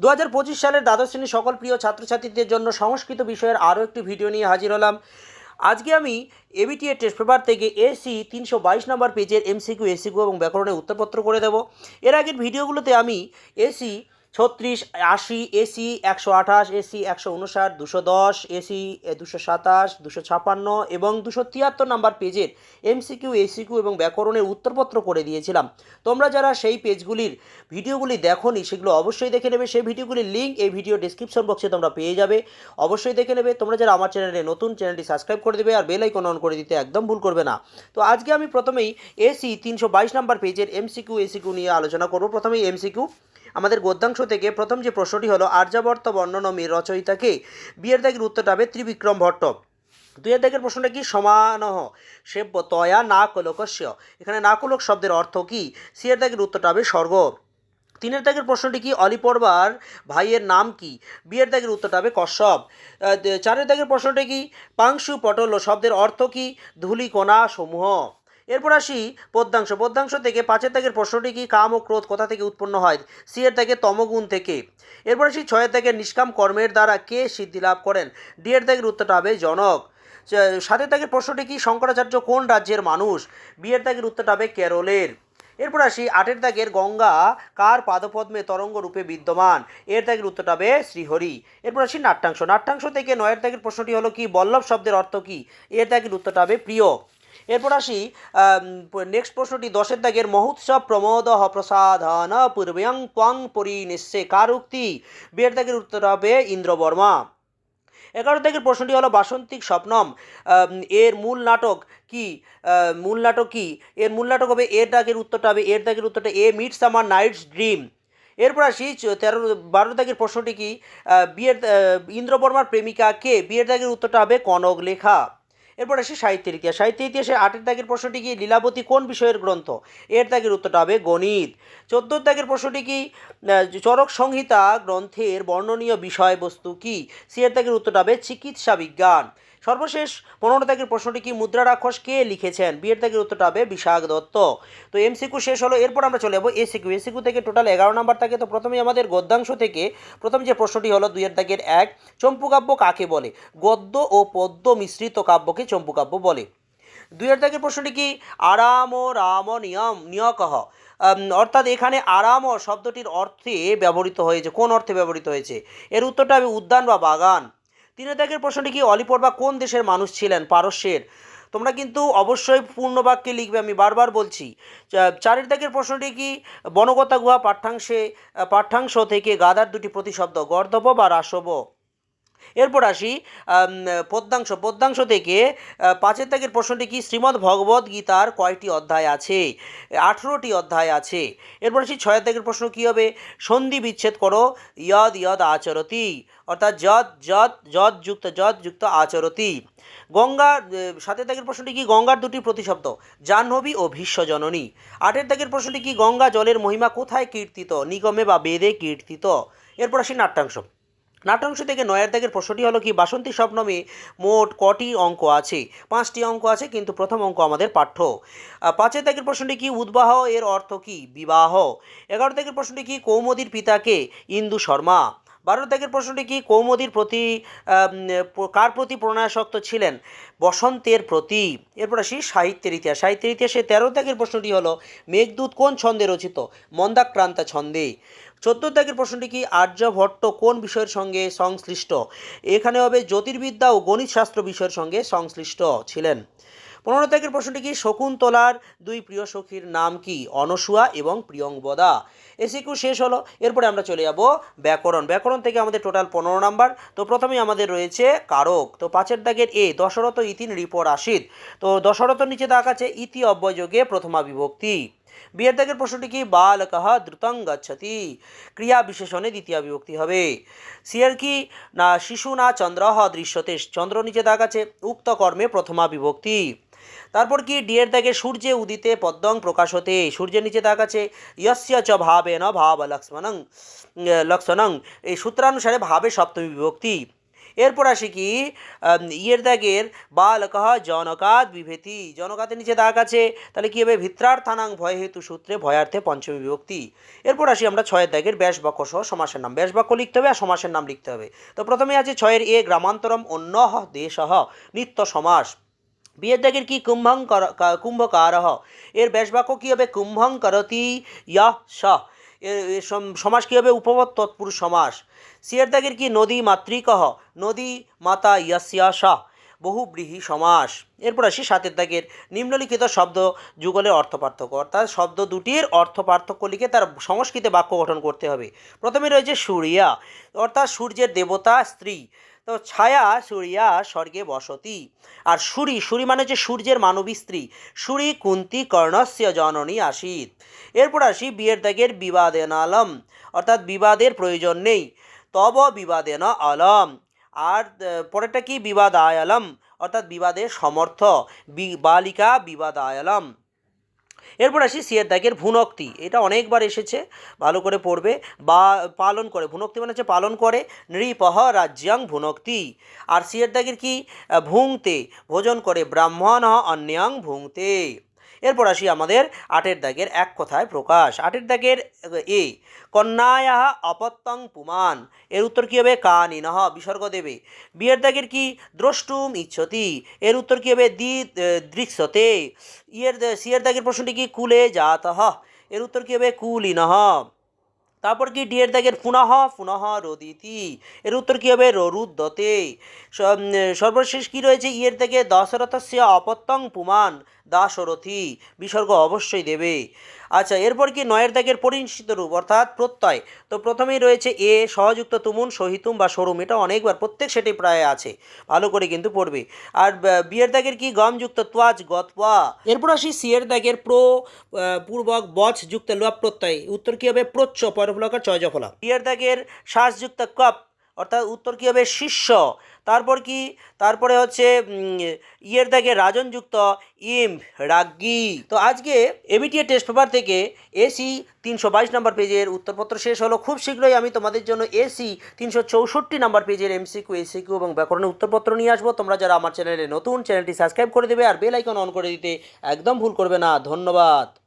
দু হাজার পঁচিশ সালের দ্বাদশ শ্রেণির সকল প্রিয় ছাত্রছাত্রীদের জন্য সংস্কৃত বিষয়ের আরও একটি ভিডিও নিয়ে হাজির হলাম। আজকে আমি এবিটিএ টেস্ট পেপার থেকে এসি তিনশো বাইশ নম্বর পেজের এমসিকিউ, এসিকিউ এবং ব্যাকরণের উত্তরপত্র করে দেব। এর আগের ভিডিওগুলোতে আমি এসি ছত্রিশ, আশি, এসি, একশো আঠাশ, এসি, একশো উনষাট, দুশো দশ, এসি দুশো সাতাশ, দুশো ছাপান্ন এবং দুশো তিয়াত্তর নাম্বার পেজের এমসিকিউ, এসিকিউ এবং ব্যাকরণের উত্তরপত্র করে দিয়েছিলাম। তোমরা যারা সেই পেজগুলির ভিডিওগুলি দেখোনি, সেগুলো অবশ্যই দেখে নেবে। সেই ভিডিওগুলির লিঙ্ক এই ভিডিও ডিসক্রিপশন বক্সে তোমরা পেয়ে যাবে। অবশ্যই দেখে নেবে। তোমরা যারা আমার চ্যানেলে নতুন চ্যানেলটি সাবস্ক্রাইব করে দেবে আর বেল আইকন অন করে দিতে একদম ভুল করবে না। তো আজকে আমি প্রথমেই এসি তিনশো বাইশ নাম্বার পেজের এমসিকিউ, এসিকিউ নিয়ে আলোচনা করব। প্রথমেই এমসিকিউ আমাদের গদ্যাংশ থেকে প্রথম যে প্রশ্নটি হলো, আর্যাবর্ত বর্ণনমীর রচয়িতাকে বিয়ের দাগের উত্তরটা হবে ত্রিবিক্রম ভট্ট। দুয়ের দাগের প্রশ্নটা কি? সমানহ সেব্য তয়া না কলকস্য এখানে না কলক শব্দের অর্থ কি? সিয়ের দাগের উত্তরটা হবে স্বর্গ। তিনের দাগের প্রশ্নটি কি? অলিপর্বার ভাইয়ের নাম কি? বিয়ের দাগের উত্তরটা হবে কশ্যপ। চারের দাগের প্রশ্নটি কি? পাংশু পটল শব্দের অর্থ কি? ধূলিকণা সমূহ। এরপর আসি পদ্যাংশ পদ্যাংশ থেকে পাঁচের দাগের প্রশ্নটি কি? কাম ও ক্রোধ কোথা থেকে উৎপন্ন হয়? সিয়ের দাগে তমগুণ থেকে। এরপর আসি ছয়ের দাগের নিষ্কাম কর্মের দ্বারা কে সিদ্ধি লাভ করেন? ডিয়ের দাগের উত্তরটা হবে জনক। সাতের দাগের প্রশ্নটি কি? শঙ্করাচার্য কোন রাজ্যের মানুষ? বিয়ের দাগের উত্তরটা হবে কেরলের। এরপর আসি আটের দাগের গঙ্গা কার পাদপদ্মে তরঙ্গ রূপে বিদ্যমান? এর দাগের উত্তরটা হবে শ্রীহরি। এরপর আসি নাট্যাংশ। নাট্যাংশ থেকে নয়ের দাগের প্রশ্নটি হলো কি? বল্লভ শব্দের অর্থ কি? এর দাগের উত্তরটা হবে প্রিয়। এরপর আসি নেক্সট প্রশ্নটি, দশের দাগের মহোৎসব প্রমোদ প্রসাধন পূর্বয়ং ত্বং পরিনিশ্চে কার উক্তি বিয়ের দাগের উত্তর হবে ইন্দ্রবর্মা। এগারো দাগের প্রশ্নটি হলো বাসন্তিক স্বপ্নম। এর মূল নাটক কি? মূল নাটক কি? এর মূল নাটক হবে এর দাগের উত্তরটা হবে, এর দাগের উত্তরটা a midsummer night's dream. এরপর আসি তেরো, বারো দাগের প্রশ্নটি কি? বিয়ের ইন্দ্রবর্মার প্রেমিকা কে? বিয়ের দাগের উত্তরটা হবে কনক লেখা এরপর আসি সাহিত্যের ইতিহাস। সাহিত্য ইতিহাসে আটের দাগের প্রশ্নটি কি? লীলাবতী কোন বিষয়ের গ্রন্থ? এর দাগের উত্তরটা হবে গণিত। চোদ্দোর দাগের প্রশ্নটি কি? চরক সংহিতা গ্রন্থের বর্ণনীয় বিষয়বস্তু কি? সি এর দাগের উত্তরটা হবে চিকিৎসা বিজ্ঞান। সর্বশেষ পনেরো দাগের প্রশ্নটি কি মুদ্রা রাক্ষস কে লিখেছেন? বিয়ের দাগের উত্তরটা হবে বিশাখ দত্ত। তো এমসিকিউ শেষ হলো, এরপর আমরা চলে যাব এসিকিউ এসিকিউ থেকে টোটাল এগারো নাম্বার থাকে তো প্রথমেই আমাদের গদ্যাংশ থেকে প্রথম যে প্রশ্নটি হলো দুইয়ের দাগের এক চম্পুকাব্য কাকে বলে? গদ্য ও পদ্য মিশ্রিত কাব্যকে চম্পুকাব্য বলে। দুইয়ের দাগের প্রশ্নটি কি? আরাম ও রাম নিয়ম, নিয়কহ। অর্থাৎ এখানে আরাম শব্দটির অর্থে ব্যবহৃত হয়েছে, কোন অর্থে ব্যবহৃত হয়েছে? এর উত্তরটা হবে উদ্যান বা বাগান। তিনের দাগের প্রশ্নটি কি অলিপর বা কোন দেশের মানুষ ছিলেন? পারস্যের। তোমরা কিন্তু অবশ্যই পূর্ণ বাক্যে লিখবে, আমি বারবার বলছি। চারের দাগের প্রশ্নটি কি? বনগতা গুহা পাঠ্যাংশে, পাঠ্যাংশ থেকে গাদার দুটি প্রতিশব্দ, গর্ধব বা রাসব? এরপর আসি পদ্যাংশ পদ্যাংশ থেকে পাঁচের দাগের প্রশ্নটি কি? শ্রীমদ্ ভগবদ্ গীতার কয়টি অধ্যায় আছে? আঠেরোটি অধ্যায় আছে। এরপর আসি, ছয়ের দাগের প্রশ্ন কী হবে? সন্ধি বিচ্ছেদ করো, ইয়দ ইয়দ আচরতি। অর্থাৎ যদ যদ যদ যুক্ত যদ যুক্ত আচরতি। গঙ্গা সাতের দাগের প্রশ্নটি কি? গঙ্গার দুটি প্রতিশব্দ, জাহ্নবী ও ভীষ্ম জননী আটের দাগের প্রশ্নটি কি? গঙ্গা জলের মহিমা কোথায় কীর্তিত? নিগমে বা বেদে কীর্তিত? এরপর আসি নাট্যাংশ। নাট্যাংশ থেকে নয়ের দাগের প্রশ্নটি হলো কি, বাসন্তী স্বপ্নমে মোট কটি অঙ্ক আছে? পাঁচটি অঙ্ক আছে, কিন্তু প্রথম অঙ্ক আমাদের পাঠ্য। পাঁচের দাগের প্রশ্নটি কি, উদ্বাহ, এর অর্থ কি, বিবাহ? এগারো দাগের প্রশ্নটি কি, কৌমদির পিতাকে ইন্দু শর্মা? বারো দাগের প্রশ্নটি কি? কৌমদির প্রতি কার প্রতি প্রণয়াসক্ত ছিলেন? বসন্তের প্রতি। এরপর আসি সাহিত্যের ইতিহাস। সাহিত্যের ইতিহাসে তেরো দাগের প্রশ্নটি হলো, মেঘদূত কোন ছন্দে রচিত? মন্দাক্রান্তা ছন্দে। চোদ্দ দাগের প্রশ্নটি কি আর্যভট্ট কোন বিষয়ের সঙ্গে সংশ্লিষ্ট? এখানে হবে জ্যোতির্বিদ্যা ও গণিত শাস্ত্র বিষয়ের সঙ্গে সংশ্লিষ্ট ছিলেন। পনেরো দাগের প্রশ্নটি কি? শকুন্তলার দুই প্রিয় সখীর নাম কি? অনসুয়া এবং প্রিয়ঙ্বদা এসিকিউ শেষ হলো। এরপরে আমরা চলে যাব ব্যাকরণ। ব্যাকরণ থেকে আমাদের টোটাল পনেরো নাম্বার। তো প্রথমেই আমাদের রয়েছে কারক। তো পাঁচের দাগের এ, দশরথ ইতিন রিপোর আসিত তো দশরথ নিচে দাগ আছে, ইতি অব্যযোগে প্রথমা বিভক্তি। বিয়ের দাগের প্রশ্নটি কি? বালকহ দ্রুতং গচ্ছতি। ক্রিয়া বিশেষণে দ্বিতীয় বিভক্তি হবে। সিয়ার কি? না, শিশু না, চন্দ্র দৃশ্যতে চন্দ্র নিচে দাগ আছে, উক্ত কর্মে প্রথমা বিভক্তি। তারপর কি ডিয়ের দাগে সূর্যে উদিতে পদ্মং প্রকাশ হতে, সূর্যের নিচে দাগ আছে ইয়স্য চ ভাবে ন ভাব লক্ষ্মণং লক্ষণং এই সূত্রানুসারে ভাবে সপ্তমী বিভক্তি। এরপর আসি কি ইয়ের দাগের বালকহ জনকাত বিভেতি। জনকাতের নিচে দাগ আছে তাহলে কী হবে? ভিত্রার্থানাং ভয় হেতু সূত্রে ভয়ার্থে পঞ্চমী বিভক্তি। এরপর আসি আমরা ছয়ের দাগের ব্যাস বাক্য সহ সমাসের নাম। ব্যাস বাক্য লিখতে হবে আর সমাসের নাম লিখতে হবে। তো প্রথমে আছে ছয়ের এ গ্রামান্তরম অন্য দেশহ নিত্য সমাস। বিয়ের দাগের কি কুম্ভং কুম্ভকার এর ব্যাসবাক্য কী হবে? কুম্ভং করতি ইয়হ স। সমাস কী হবে? উপপদ তৎপুরুষ সমাস। সিয়ের দাগের কি নদী মাতৃকহ? নদী মাতা ইয়াসিয়া স। বহুব্রীহি সমাস। এরপর আসি সাতের দাগের নিম্নলিখিত শব্দ যুগলের অর্থ পার্থক্য। অর্থাৎ শব্দ দুটির অর্থ পার্থক্য লিখে তার সংস্কৃতে বাক্য গঠন করতে হবে। প্রথমে রয়েছে সূর্যা। অর্থাৎ সূর্যের দেবতা স্ত্রী। তো ছায়া সূর্যা স্বর্গে বসতি। আর সুরি সুরি মানে হচ্ছে সূর্যের মানবী স্ত্রী। সুরি, কুন্তি, কর্ণস্য জননী আসিত এরপর আসি বিয়ের দাগের বিবাদেন আলম। অর্থাৎ বিবাদের প্রয়োজন নেই। তব বিবাদেন আলম। আর পরেরটা কি? বিবাদ আয়ালম অর্থাৎ বিবাদের সমর্থ। বালিকা বিবাদ আয়ালম এরপর আসি সিয়ের দাগের ভুনক্তি। এটা অনেকবার এসেছে, ভালো করে পড়বে। বা পালন করে, ভুনক্তি মানে হচ্ছে পালন করে, নৃপহ রাজ্যাং ভুনক্তি। আর সিয়ের দাগের কি? ভুংতে, ভোজন করে ব্রাহ্মণ অন্যাং ভুংতে। এরপর আসি আমাদের আটের দাগের এক কথায় প্রকাশ। আটের দাগের এ, কন্যায়া অপত্যং পুমান। এর উত্তর কী হবে? কানিনহ বিসর্গ দেবে। বিয়ের দাগের কি? দ্রষ্টুম ইচ্ছতি। এর উত্তর কী হবে? দি দৃশ্যতে ইয়ের সিয়ের দাগের প্রশ্নটি কি? কুলে জাতহ এর উত্তর কী হবে? কুলিনহ তারপর কি? ডিয়ের দাগের পুনঃ পুনঃ রদিতি। এর উত্তর কী হবে? ররুদ্দতে সর্বশেষ কি রয়েছে? ইয়ের দাগে দশরথস্য অপত্যং পুমান। দাশরথী বিসর্গ অবশ্যই দেবে। আচ্ছা এরপর কি নয়ের দাগের পরিনিষ্ঠিত রূপ? অর্থাৎ প্রত্যয়। তো প্রথমেই রয়েছে এ, সহযুক্ত তুমুন, সহিতুম বা সরুম। এটা অনেকবার, প্রত্যেক সেটি প্রায় আছে। ভালো করে কিন্তু পড়বে। আর বিয়ের দাগের কি? গমযুক্ত তোয়াজ গতওয়া এরপর আসি সিয়ের দাগের প্রো পূর্বক বচ যুক্ত লোয়া প্রত্যয়। উত্তর কী হবে? প্রচ্ছ পরফলকার চয় জফলা। বিয়ের দাগের শ্বাসযুক্ত কপ। অর্থাৎ উত্তর কী হবে? শিষ্য। তারপর কি? তারপরে হচ্ছে ইয়ের দাগে রাজনযুক্ত ইম রাগ্গি। তো আজকে এবিটিএ টেস্ট পেপার থেকে এসি তিনশো বাইশ নাম্বার পেজের উত্তরপত্র শেষ হলো। খুব শীঘ্রই আমি তোমাদের জন্য এসি তিনশো চৌষট্টি নাম্বার পেজের এমসিকিউ, এসিকিউ এবং ব্যাকরণের উত্তরপত্র নিয়ে আসব। তোমরা যারা আমার চ্যানেলে নতুন, চ্যানেলটি সাবস্ক্রাইব করে দেবে আর বেল আইকন অন করে দিতে একদম ভুল করবে না। ধন্যবাদ।